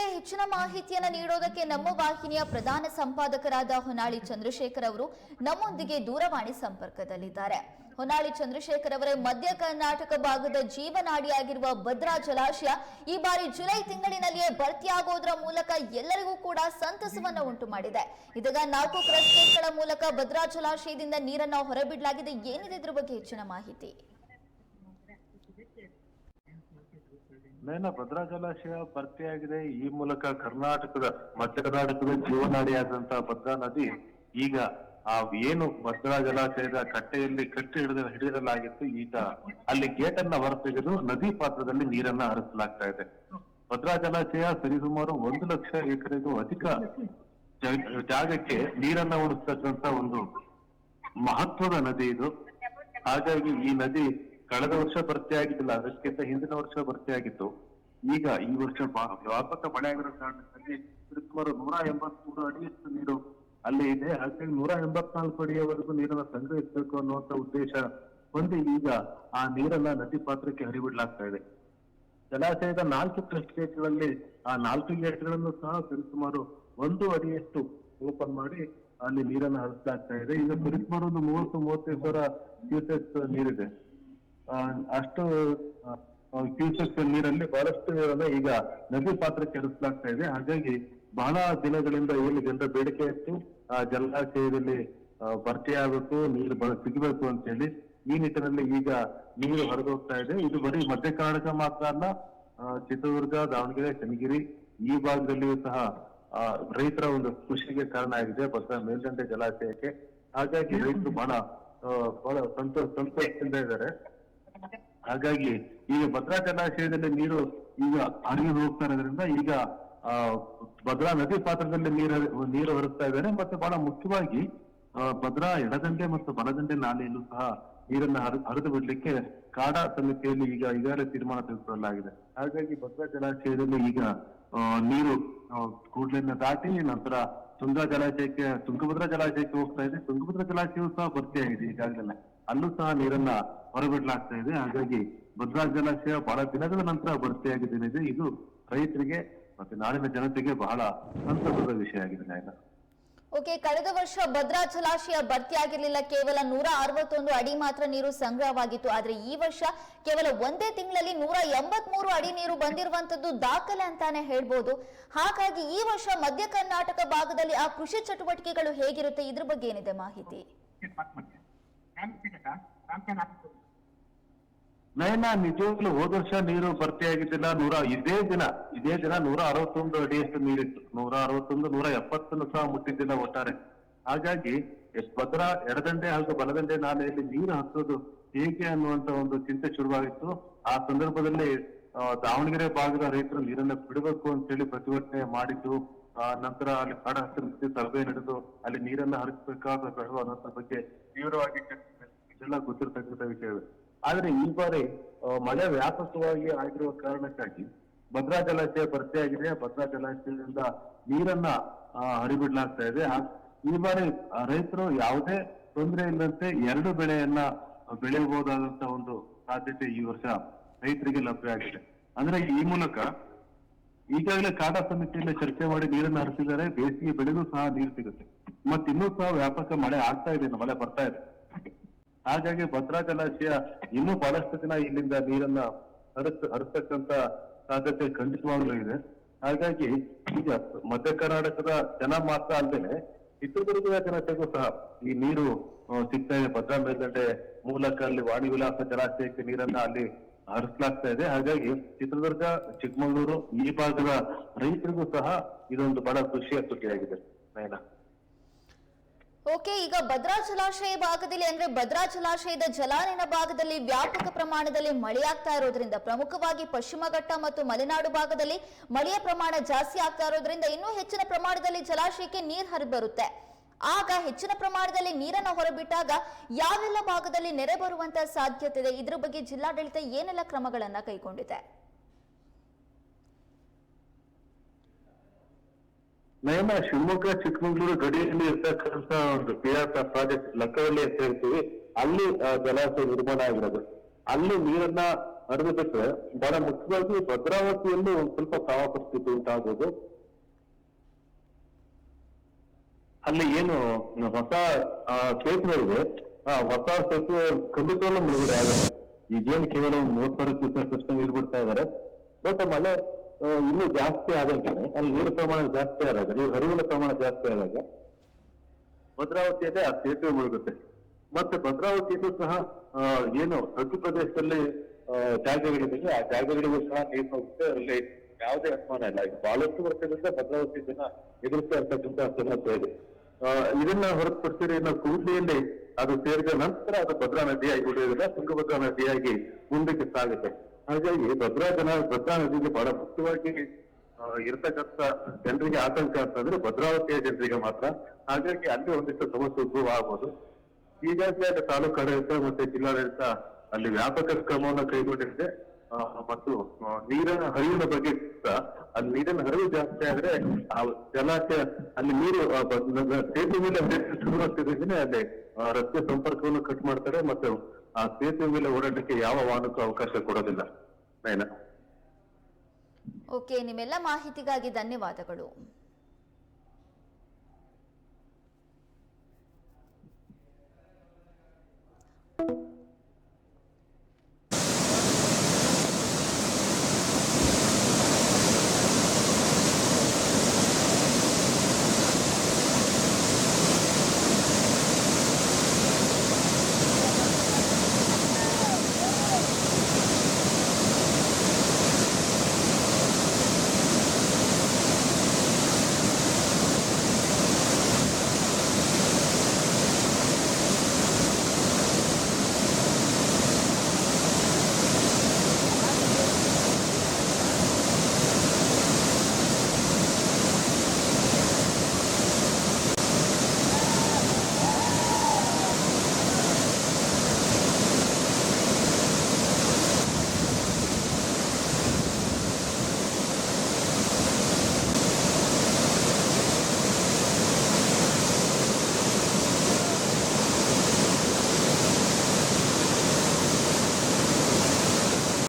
ಬಗ್ಗೆ ಹೆಚ್ಚಿನ ಮಾಹಿತಿಯನ್ನು ನೀಡೋದಕ್ಕೆ ನಮ್ಮ ವಾಹಿನಿಯ ಪ್ರಧಾನ ಸಂಪಾದಕರಾದ ಹೊನ್ನಾಳಿ ಚಂದ್ರಶೇಖರ್ ಅವರು ನಮ್ಮೊಂದಿಗೆ ದೂರವಾಣಿ ಸಂಪರ್ಕದಲ್ಲಿದ್ದಾರೆ. ಹೊನ್ನಾಳಿ ಚಂದ್ರಶೇಖರ್ ಅವರೇ, ಮಧ್ಯ ಕರ್ನಾಟಕ ಭಾಗದ ಜೀವನಾಡಿಯಾಗಿರುವ ಭದ್ರಾ ಜಲಾಶಯ ಈ ಬಾರಿ ಜುಲೈ ತಿಂಗಳಿನಲ್ಲಿಯೇ ಭರ್ತಿಯಾಗೋದ್ರ ಮೂಲಕ ಎಲ್ಲರಿಗೂ ಕೂಡ ಸಂತಸವನ್ನು ಉಂಟು ಮಾಡಿದೆ. ಇದೀಗ ನಾಲ್ಕು ಕ್ರಸ್ಟೇಟ್ಗಳ ಮೂಲಕ ಭದ್ರಾ ಜಲಾಶಯದಿಂದ ನೀರನ್ನ ಹೊರಬಿಡಲಾಗಿದೆ. ಏನಿದೆ ಇದ್ರ ಬಗ್ಗೆ ಹೆಚ್ಚಿನ ಮಾಹಿತಿ? ನಯನ ಭದ್ರಾ ಜಲಾಶಯ ಭರ್ತಿಯಾಗಿದೆ. ಈ ಮೂಲಕ ಕರ್ನಾಟಕದ ಮಧ್ಯ ಕರ್ನಾಟಕದ ಜೀವನಾಡಿಯಾದಂತಹ ಭದ್ರಾ ನದಿ ಈಗ ಆ ಏನು ಭದ್ರಾ ಜಲಾಶಯದ ಕಟ್ಟೆಯಲ್ಲಿ ಕಟ್ಟಿ ಹಿಡಿದ ಹಿಡಿಯಲಾಗಿತ್ತು. ಈಗ ಅಲ್ಲಿ ಗೇಟ್ ಅನ್ನ ಹೊರತೆಗೆದು ನದಿ ಪಾತ್ರದಲ್ಲಿ ನೀರನ್ನ ಹರಿಸಲಾಗ್ತಾ ಇದೆ. ಭದ್ರಾ ಜಲಾಶಯ ಸರಿಸುಮಾರು ಒಂದು ಲಕ್ಷ ಎಕರೆಗೂ ಅಧಿಕ ಜಾಗಕ್ಕೆ ನೀರನ್ನ ಉಣಿಸ್ತಕ್ಕಂತ ಒಂದು ಮಹತ್ವದ ನದಿ ಇದು. ಹಾಗಾಗಿ ಈ ನದಿ ಕಳೆದ ವರ್ಷ ಭರ್ತಿಯಾಗಿದ್ದಿಲ್ಲ ಅದಕ್ಕಿಂತ ಹಿಂದಿನ ವರ್ಷ ಭರ್ತಿಯಾಗಿತ್ತು ಈಗ ಈ ವರ್ಷ ವ್ಯಾಪಕ ಮಳೆ ಆಗಿರೋ ಕಾರಣದಲ್ಲಿ ಸುಮಾರು ನೂರ ಎಂಬತ್ಮೂರು ಅಡಿಯಷ್ಟು ನೀರು ಅಲ್ಲಿ ಇದೆ. ಹಾಗಾಗಿ ನೂರ ಎಂಬತ್ನಾಲ್ಕು ಅಡಿಯವರೆಗೂ ನೀರನ್ನ ಸಂಗ್ರಹಿಸಬೇಕು ಅನ್ನುವಂತ ಉದ್ದೇಶ ಹೊಂದಿ ಈಗ ಆ ನೀರನ್ನ ನದಿ ಪಾತ್ರಕ್ಕೆ ಹರಿಬಿಡ್ಲಾಗ್ತಾ ಇದೆ. ಜಲಾಶಯದ ನಾಲ್ಕು ಟ್ರಸ್ಟ್ ಗೇಟ್ಗಳಲ್ಲಿ ಆ ನಾಲ್ಕು ಗೇಟ್ಗಳನ್ನು ಸಹ ಸರಿಸುಮಾರು ಒಂದು ಅಡಿಯಷ್ಟು ಓಪನ್ ಮಾಡಿ ಅಲ್ಲಿ ನೀರನ್ನು ಹರಿಸಲಾಗ್ತಾ ಇದೆ. ಈಗ ಸರಿಸುಮಾರು ಒಂದು ಮೂವತ್ತು, ಮೂವತ್ತೈದು ಸಾವಿರ ಕ್ಯೂಸೆಕ್ಸ್ ನೀರಿದೆ. ಅಷ್ಟು ಕ್ಯೂಸೆಕ್ಸ್ ನೀರಲ್ಲಿ ಬಹಳಷ್ಟು ನೀರನ್ನ ಈಗ ನದಿ ಪಾತ್ರಕ್ಕೆ ಹರಿಸಲಾಗ್ತಾ ಇದೆ. ಹಾಗಾಗಿ ಬಹಳ ದಿನಗಳಿಂದ ಇಲ್ಲಿ ಜನರ ಬೇಡಿಕೆ ಇತ್ತು. ಆ, ಜಲಾಶಯದಲ್ಲಿ ಭರ್ತಿ ನೀರು ಸಿಗಬೇಕು ಅಂತ ಹೇಳಿ ಈ ನಿಟ್ಟಿನಲ್ಲಿ ಈಗ ನೀರು ಹರಿದೋಗ್ತಾ ಇದೆ. ಇದು ಬರೀ ಮಧ್ಯ ಕರ್ನಾಟಕ ಮಾತ್ರ ಅಲ್ಲ ಚಿತ್ರದುರ್ಗ, ದಾವಣಗೆರೆ ಚನ್ನಗಿರಿ ಈ ಭಾಗದಲ್ಲಿಯೂ ಸಹ ರೈತರ ಒಂದು ಖುಷಿಗೆ ಕಾರಣ ಆಗಿದೆ. ಭತ್ತ ಮೇಲ್ದಂಡೆ ಜಲಾಶಯಕ್ಕೆ. ಹಾಗಾಗಿ ರೈತರು ಬಹಳ ಬಹಳ ಸಂತೋಷ, ಸಂತೋಷದಿಂದ ಇದ್ದಾರೆ. ಹಾಗಾಗಿ ಈಗ ಭದ್ರಾ ಜಲಾಶಯದಲ್ಲಿ ನೀರು ಈಗ ಹರಿದು ಹೋಗ್ತಾ ಇರೋದ್ರಿಂದ ಈಗ ಭದ್ರಾ ನದಿ ಪಾತ್ರದಲ್ಲಿ ನೀರು ನೀರು ಹರಿಸ್ತಾ ಇದ್ದಾರೆ. ಮತ್ತೆ ಬಹಳ ಮುಖ್ಯವಾಗಿ ಭದ್ರಾ ಎಡದಂಡೆ ಮತ್ತು ಬಲದಂಡೆ ನಾಲೆಯಲ್ಲೂ ಸಹ ನೀರನ್ನ ಹರಿ- ಹರಿದು ಬಿಡ್ಲಿಕ್ಕೆ ಕಾಡಾ ಸಮಿತಿಯಲ್ಲಿ ಈಗ ಈಗಾಗಲೇ ತೀರ್ಮಾನ ತೆಗೆದುಕೊಳ್ಳಲಾಗಿದೆ. ಹಾಗಾಗಿ ಭದ್ರಾ ಜಲಾಶಯದಲ್ಲಿ ಈಗ ನೀರು ಕೂಡ್ಲಿನ ದಾಟಿ ನಂತರ ತುಂಗಾ ಜಲಾಶಯಕ್ಕೆ, ತುಂಗಭದ್ರಾ ಜಲಾಶಯಕ್ಕೆ ಹೋಗ್ತಾ ಇದೆ. ತುಂಗಭದ್ರಾ ಜಲಾಶಯವೂ ಸಹ ಭರ್ತಿಯಾಗಿದೆ ಈಗಾಗಲೇ. ಅಲ್ಲೂ ಸಹ ನೀರನ್ನ ಹೊರಬಿಡ್ಲಾಗ್ತಾ ಇದೆ. ಹಾಗಾಗಿ ಭದ್ರಾ ಜಲಾಶಯ ಬಹಳ ದಿನಗಳ ನಂತರ ಭರ್ತಿಯಾಗಿದೆ ಇದು ರೈತರಿಗೆ ಮತ್ತೆ ನಾಡಿನ ಜನತೆಗೆ ಬಹಳ ಸಂತಸದ ವಿಷಯ ಆಗಿದೆ ನಾಯನ ಓಕೆ ಕಳೆದ ವರ್ಷ ಭದ್ರಾ ಜಲಾಶಯ ಭರ್ತಿಯಾಗಿರಲಿಲ್ಲ ಕೇವಲ ನೂರ ಅರವತ್ತೊಂದು ಅಡಿ ಮಾತ್ರ ನೀರು ಸಂಗ್ರಹವಾಗಿತ್ತು. ಆದ್ರೆ ಈ ವರ್ಷ ಕೇವಲ ಒಂದೇ ತಿಂಗಳಲ್ಲಿ ನೂರ ಎಂಬತ್ಮೂರು ಅಡಿ ನೀರು ಬಂದಿರುವಂತದ್ದು ದಾಖಲೆ ಅಂತಾನೆ ಹೇಳ್ಬೋದು. ಹಾಗಾಗಿ ಈ ವರ್ಷ ಮಧ್ಯ ಕರ್ನಾಟಕ ಭಾಗದಲ್ಲಿ ಆ ಕೃಷಿ ಚಟುವಟಿಕೆಗಳು ಹೇಗಿರುತ್ತೆ? ಇದ್ರ ಬಗ್ಗೆ ಏನಿದೆ ಮಾಹಿತಿ. ನಯನ, ನಿಜವಾಗ್ಲೂ ಹೋದ ವರ್ಷ ನೀರು ಭರ್ತಿಯಾಗಿದ್ದಿಲ್ಲ, ನೂರ, ಇದೇ ದಿನ ಇದೇ ದಿನ ನೂರ ಅರವತ್ತೊಂದು ಅಡಿಯಷ್ಟು ನೀರಿತ್ತು. ನೂರ ಅರವತ್ತೊಂದು, ನೂರ ಎಪ್ಪತ್ತನ್ನು ಸಹ ಮುಟ್ಟಿದ್ದಿಲ್ಲ ಒಟ್ಟಾರೆ. ಹಾಗಾಗಿ ಭದ್ರಾ, ಎಡದಂಡೆ ಹಾಗೂ ಬಲದಂಡೆ ನಾಲೆಯಲ್ಲಿ ನೀರು ಹತ್ತೋದು ಹೇಗೆ ಅನ್ನುವಂತ ಒಂದು ಚಿಂತೆ ಶುರುವಾಗಿತ್ತು. ಆ ಸಂದರ್ಭದಲ್ಲಿ ದಾವಣಗೆರೆ ಭಾಗದ ರೈತರು ನೀರನ್ನ ಬಿಡಬೇಕು ಅಂತ ಹೇಳಿ ಪ್ರತಿಭಟನೆ ಮಾಡಿದ್ದು, ಆ, ನಂತರ ಅಲ್ಲಿ ಕಾಡ ಹಸಿರು ಸಭೆ ನಡೆದು ಅಲ್ಲಿ ನೀರನ್ನ ಹರಿಸಬೇಕಾದ ಬೇಡವಾ ಅನ್ನೋದ್ರ ಬಗ್ಗೆ ತೀವ್ರವಾಗಿ ಚರ್ಚೆ ಇದೆಲ್ಲ ಗೊತ್ತಿರತಕ್ಕಂಥ ವಿಷಯವೇ ಆದ್ರೆ ಈ ಬಾರಿ ಮಳೆ ವ್ಯಾಪಕವಾಗಿ ಆಗಿರುವ ಕಾರಣಕ್ಕಾಗಿ ಭದ್ರಾ ಜಲಾಶಯ ಭರ್ತಿಯಾಗಿದೆ. ಭದ್ರಾ ಜಲಾಶಯದಿಂದ ನೀರನ್ನ ಹರಿಬಿಡಲಾಗ್ತಾ ಇದೆ. ಈ ಬಾರಿ ರೈತರು ಯಾವುದೇ ತೊಂದರೆ ಇಲ್ಲದಂತೆ ಎರಡು ಬೆಳೆಯನ್ನ ಬೆಳೆಯಬಹುದಾದಂತ ಒಂದು ಸಾಧ್ಯತೆ ಈ ವರ್ಷ ರೈತರಿಗೆ ಲಭ್ಯ ಆಗಿದೆ. ಅಂದ್ರೆ ಈ ಮೂಲಕ ಈಗಾಗಲೇ ಕಾಡಾ ಸಮಿತಿಯಲ್ಲಿ ಚರ್ಚೆ ಮಾಡಿ ನೀರನ್ನು ಹರಿಸಿದರೆ ಬೇಸಿಗೆ ಬೆಳೆಗೂ ಸಹ ನೀರು ಸಿಗುತ್ತೆ. ಮತ್ತಿನ್ನೂ ಸಹ ವ್ಯಾಪಕ ಮಳೆ ಆಗ್ತಾ ಇದೆ, ಮಳೆ ಬರ್ತಾ ಇದೆ. ಹಾಗಾಗಿ ಭದ್ರಾ ಜಲಾಶಯ ಇನ್ನೂ ಬಹಳಷ್ಟು ದಿನ ಇಲ್ಲಿಂದ ನೀರನ್ನ ಹರಿಸ್ ಹರಿಸ್ತಕ್ಕಂತ ಸಾಧ್ಯತೆ ಖಂಡಿತವಾಗ್ಲೂ ಇದೆ. ಹಾಗಾಗಿ ಈಗ ಮಧ್ಯ ಕರ್ನಾಟಕದ ಜನ ಮಾತ್ರ ಅಲ್ಲದೆ ಚಿತ್ರದುರ್ಗದ ಜನತೆಗೂ ಸಹ ಈ ನೀರು ಸಿಗ್ತಾ ಇದೆ. ಭದ್ರಾ ಮೇಲ್ದಂಡೆ ಮೂಲಕ ಅಲ್ಲಿ ವಾಣಿ ವಿಲಾಸ ಜಲಾಶಯಕ್ಕೆ ನೀರನ್ನ ಅಲ್ಲಿ ಹರಿಸಲಾಗ್ತಾ ಇದೆ. ಹಾಗಾಗಿ ಚಿತ್ರದುರ್ಗ, ಚಿಕ್ಕಮಗಳೂರು ಈ ಭಾಗದ ರೈತರಿಗೂ ಸಹ ಇದೊಂದು ಬಹಳ ಖುಷಿಯ ಸುದ್ದಿಯಾಗಿದೆ. ನಯನ. ಓಕೆ, ಈಗ ಭದ್ರಾ ಜಲಾಶಯ ಭಾಗದಲ್ಲಿ ಅಂದ್ರೆ ಭದ್ರಾ ಜಲಾಶಯದ ಜಲಾನಯನ ಭಾಗದಲ್ಲಿ ವ್ಯಾಪಕ ಪ್ರಮಾಣದಲ್ಲಿ ಮಳೆಯಾಗ್ತಾ ಇರೋದ್ರಿಂದ, ಪ್ರಮುಖವಾಗಿ ಪಶ್ಚಿಮ ಘಟ್ಟ ಮತ್ತು ಮಲೆನಾಡು ಭಾಗದಲ್ಲಿ ಮಳೆಯ ಪ್ರಮಾಣ ಜಾಸ್ತಿ ಆಗ್ತಾ ಇರೋದ್ರಿಂದ ಇನ್ನೂ ಹೆಚ್ಚಿನ ಪ್ರಮಾಣದಲ್ಲಿ ಜಲಾಶಯಕ್ಕೆ ನೀರು ಹರಿದು ಬರುತ್ತೆ. ಆಗ ಹೆಚ್ಚಿನ ಪ್ರಮಾಣದಲ್ಲಿ ನೀರನ್ನು ಹೊರಬಿಟ್ಟಾಗ ಯಾವೆಲ್ಲ ಭಾಗದಲ್ಲಿ ನೆರೆ ಬರುವಂತ ಸಾಧ್ಯತೆ ಇದೆ? ಇದ್ರ ಬಗ್ಗೆ ಜಿಲ್ಲಾಡಳಿತ ಏನೆಲ್ಲ ಕ್ರಮಗಳನ್ನ ಕೈಗೊಂಡಿದೆ? ನಯನ ಶಿವಮೊಗ್ಗ, ಚಿಕ್ಕಮಗಳೂರು ಗಡಿಯಲ್ಲಿ ಇರ್ತಕ್ಕಂತ ಒಂದು ಪಿ ಆರ್ ಪ್ರಾಜೆಕ್ಟ್ ಲಕ್ಕವಳ್ಳಿ ಅಂತ ಹೇಳ್ತೀವಿ. ಅಲ್ಲಿ ಜಲಾಶಯ ನಿರ್ಮಾಣ ಆಗಿರೋದು. ಅಲ್ಲಿ ನೀರನ್ನ ಹರಿದು ಬಿಟ್ರೆ ಬಹಳ ಮುಖ್ಯವಾಗಿ ಭದ್ರಾವತಿಯಲ್ಲೂ ಒಂದ್ ಸ್ವಲ್ಪ ಪ್ರವಾಹ ಪರಿಸ್ಥಿತಿ ಉಂಟಾಗೋದು ಅಲ್ಲಿ ಏನು, ಹೊಸ ಸೇತುವೆ ಇದೆ ಆ, ಹೊಸ ಸೇತುವೆ ಖಂಡಿತವಾಗ್ಲೂ ಮುಳುಗಡೆ ಆಗಲ್ಲ ಈಗೇನು ಕೇವಲ ಒಂದು ಕ್ಯೂಸೆಕ್ ಅಷ್ಟು ನೀರು ಬಿಡ್ತಾ ಇದಾರೆ ಬಟ್ ಮಳೆ ಇನ್ನೂ ಜಾಸ್ತಿ ಆದಂಗೆ ಅಲ್ಲಿ ನೀರು ಪ್ರಮಾಣ ಜಾಸ್ತಿ ಆದಾಗ ನೀವು ಹರಿವಿನ ಪ್ರಮಾಣ ಜಾಸ್ತಿ ಆದಾಗ ಭದ್ರಾವತಿಯಲ್ಲೇ ಆ ಸೇತುವೆ ಮುಳುಗುತ್ತೆ. ಮತ್ತೆ ಭದ್ರಾವತಿಯಲ್ಲೂ ಸಹ ಏನು ತಗ್ಗು ಪ್ರದೇಶದಲ್ಲಿ ಜಾಗಗಳಿದೆ ಆ ಜಾಗಗಳಿಗೂ ಸಹ ನೀರು ಹೋಗುತ್ತೆ. ಅಲ್ಲಿ ಯಾವುದೇ ಅನುಮಾನ ಇಲ್ಲ. ಈಗ ಬಹಳಷ್ಟು ವರ್ಷಗಳಿಂದ ಭದ್ರಾವತಿ ಜನ ಎದುರಿಸ್ತಾ ಇರ್ತಕ್ಕಂತಹ ಸಮಸ್ಯೆ ಇದೆ. ಇದನ್ನ ಹೊರತುಪಡಿಸಿದ್ರೆ ಇನ್ನು ಕೂಡ್ಲಿಯಲ್ಲಿ ಅದು ಸೇರಿದ ನಂತರ ಅದು ಭದ್ರಾ ನದಿಯಾಗಿ ಉಳಿಯೋದಿಲ್ಲ ತುಂಗಭದ್ರಾ ನದಿಯಾಗಿ ಮುಂದಕ್ಕೆ ಸಾಗುತ್ತೆ. ಹಾಗಾಗಿ ಭದ್ರಾ ಜನ ಭದ್ರಾ ನದಿಗೆ ಬಹಳ ಮುಖ್ಯವಾಗಿ ಇರತಕ್ಕಂತ ಜನರಿಗೆ ಆತಂಕ ಅಂತಂದ್ರೆ ಭದ್ರಾವತಿಯ ಜನರಿಗೆ ಮಾತ್ರ. ಹಾಗಾಗಿ ಅಲ್ಲಿ ಒಂದಿಷ್ಟು ಸಮಸ್ಯೆ ಉದ್ಭವ ಆಗ್ಬೋದು. ಈಗಾಗಲೇ ಅಲ್ಲಿ ಆಡಳಿತ ಮತ್ತೆ ಜಿಲ್ಲಾಡಳಿತ ಅಲ್ಲಿ ವ್ಯಾಪಕ ಕ್ರಮವನ್ನು ಕೈಗೊಂಡಿದೆ. ಮತ್ತು ನೀರಿನ ಹರಿವಿನ ಬಗ್ಗೆ ಅಲ್ಲಿ ನೀರಿನ ಹರಿವು ಜಾಸ್ತಿ ಆದ್ರೆ ಆ ಜಲಾಶಯ, ಅಲ್ಲಿ ನೀರು ಸೇತುವೆ ಮೇಲೆ ಶುರುವಾಗ್ತಿದ್ದಾಗಲೇ ಅಲ್ಲಿ ರಸ್ತೆ ಸಂಪರ್ಕವನ್ನು ಕಟ್ ಮಾಡ್ತಾರೆ. ಮತ್ತು ಆ ಸೇತುವೆ ಮೇಲೆ ಯಾವ ವಾಹನಕ್ಕೂ ಅವಕಾಶ ಕೊಡೋದಿಲ್ಲ ಓಕೆ ನಿಮ್ಮೆಲ್ಲ ಮಾಹಿತಿಗಾಗಿ ಧನ್ಯವಾದಗಳು.